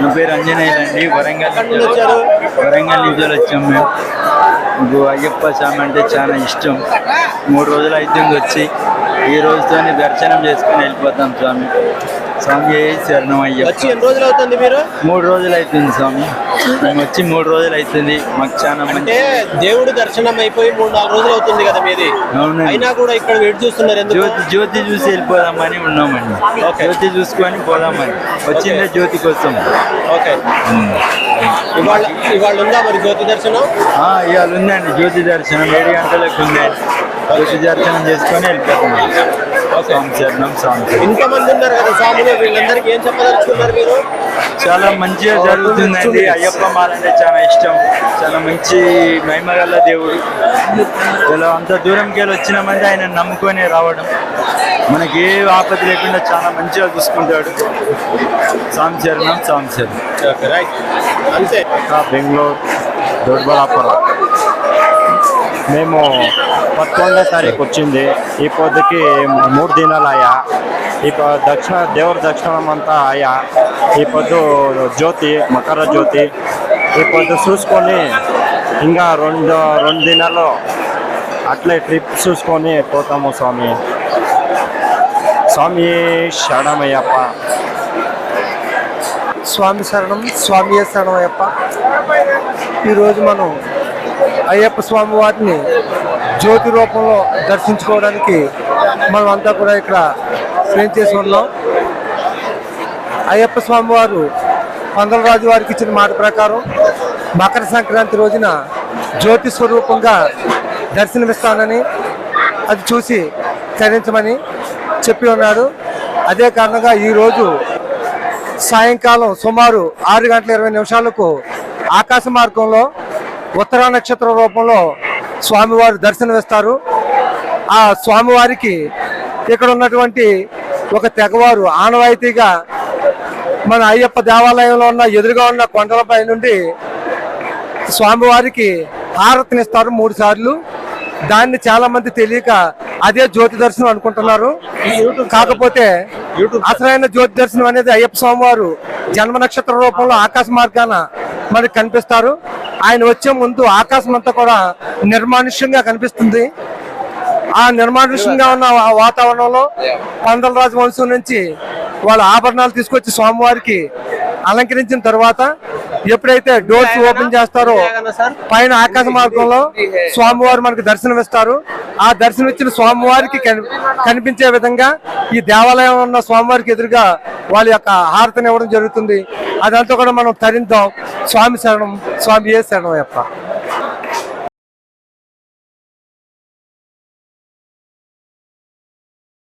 నా పేరు అంజనేయులు అండి. వరంగల్ వరంగల్ నుంచి వచ్చాం మేము. నాకు అయ్యప్ప స్వామి అంటే చాలా ఇష్టం. మూడు రోజులు అవుతుంది వచ్చి ఈ రోజుతోనే దర్శనం చేసుకుని వెళ్ళిపోతాం స్వామి. స్వామి ఏ శరణం వచ్చి ఎన్ని రోజులు అవుతుంది మీరు? మూడు రోజులు అవుతుంది స్వామి. మేము వచ్చి మూడు రోజులు అవుతుంది. మాకు చాలా అంటే దేవుడు దర్శనం అయిపోయి మూడు నాలుగు రోజులు అవుతుంది కదా మీది. అవునండి. అయినా కూడా ఇక్కడ వెయిట్ చూస్తున్నారు ఎందుకు? జ్యోతి జ్యోతి చూసి వెళ్ళిపోదామని ఉన్నామండి. ఓకే. జ్యోతి చూసుకొని పోదామని. వచ్చిందే జ్యోతి కోసం. ఓకే. ఇవాళ ఇవాళ ఉందా మరి జ్యోతి దర్శనం? ఇవాళ ఉందండి జ్యోతి దర్శనం. ఏడు గంటలకు ఉందండి. జ్యోతి దర్శనం చేసుకొని వెళ్ళిపోతున్నాం. ఉన్నారు కదా వీళ్ళందరికీ ఏం చెప్పదలుచుకున్నారు మీరు? చాలా మంచిగా జరుగుతుందండి. అయ్యప్ప మాల అంటే చాలా ఇష్టం. చాలా మంచి మహిమగల దేవుడు. ఇలా అంత దూరంకి వెళ్ళి వచ్చినామంటే ఆయన నమ్ముకొని రావడం. మనకి ఏ ఆపద లేకుండా చాలా మంచిగా చూసుకుంటాడు. స్వామి శరణం స్వామి అంతే. బెంగళూరు దొడ్బలాపురం. మేము పదకొండో తారీఖు వచ్చింది. ఈ పొద్దుకి మూడు దినాలు అయ్యా. ఈ దక్షిణ దేవుడి దక్షిణం అంతా అయ్యా. ఈ పొద్దు జ్యోతి మకర జ్యోతి. ఈ పొద్దు చూసుకొని ఇంకా రెండు రెండు దినాలు అట్లే ట్రిప్ చూసుకొని పోతాము స్వామి. స్వామి శరణమయ్యప్ప. స్వామి శరణం స్వామి శరణమయ్యప్ప. ఈరోజు మనం అయ్యప్ప స్వామి వారిని జ్యోతి రూపంలో దర్శించుకోవడానికి మనం అంతా కూడా ఇక్కడ ప్రేమ్ చేసి ఉన్నాం. అయ్యప్ప స్వామి వారు పందలరాజు వారికి ఇచ్చిన మాట ప్రకారం మకర సంక్రాంతి రోజున జ్యోతి స్వరూపంగా దర్శనమిస్తానని అది చూసి చరించమని చెప్పి ఉన్నాడు. అదే కారణంగా ఈరోజు సాయంకాలం సుమారు ఆరు గంటల ఇరవై నిమిషాలకు ఆకాశ మార్గంలో ఉత్తరా నక్షత్ర రూపంలో స్వామివారు దర్శనమిస్తారు. ఆ స్వామివారికి ఇక్కడ ఉన్నటువంటి ఒక తెగవారు ఆనవాయితీగా మన అయ్యప్ప దేవాలయంలో ఉన్న ఎదురుగా ఉన్న కొండలపై నుండి స్వామివారికి హారతినిస్తారు మూడు సార్లు. దాన్ని చాలా మంది తెలియక అదే జ్యోతి దర్శనం అనుకుంటున్నారు. కాకపోతే అసలైన జ్యోతి దర్శనం అనేది అయ్యప్ప స్వామివారు జన్మ నక్షత్ర రూపంలో ఆకాశ మార్గాన మనకి కనిపిస్తారు. ఆయన వచ్చే ముందు ఆకాశం అంతా కూడా నిర్మానుష్యంగా కనిపిస్తుంది. ఆ నిర్మానుష్యంగా ఉన్న వాతావరణంలో పందల రాజు వంశం నుంచి వాళ్ళ ఆభరణాలు తీసుకొచ్చి స్వామివారికి అలంకరించిన తర్వాత ఎప్పుడైతే డోర్స్ ఓపెన్ చేస్తారో పైన ఆకాశ మార్గంలో స్వామివారు మనకి దర్శనం ఇస్తారు ఆ దర్శనం ఇచ్చిన స్వామివారికి కని- కనిపించే విధంగా ఈ దేవాలయం ఉన్న స్వామివారికి ఎదురుగా వాళ్ళ యొక్క హారతిని ఇవ్వడం జరుగుతుంది. అదంతా కూడా మనం తరిందాం. స్వామి శరణం స్వామి ఏ శరణం యొక్క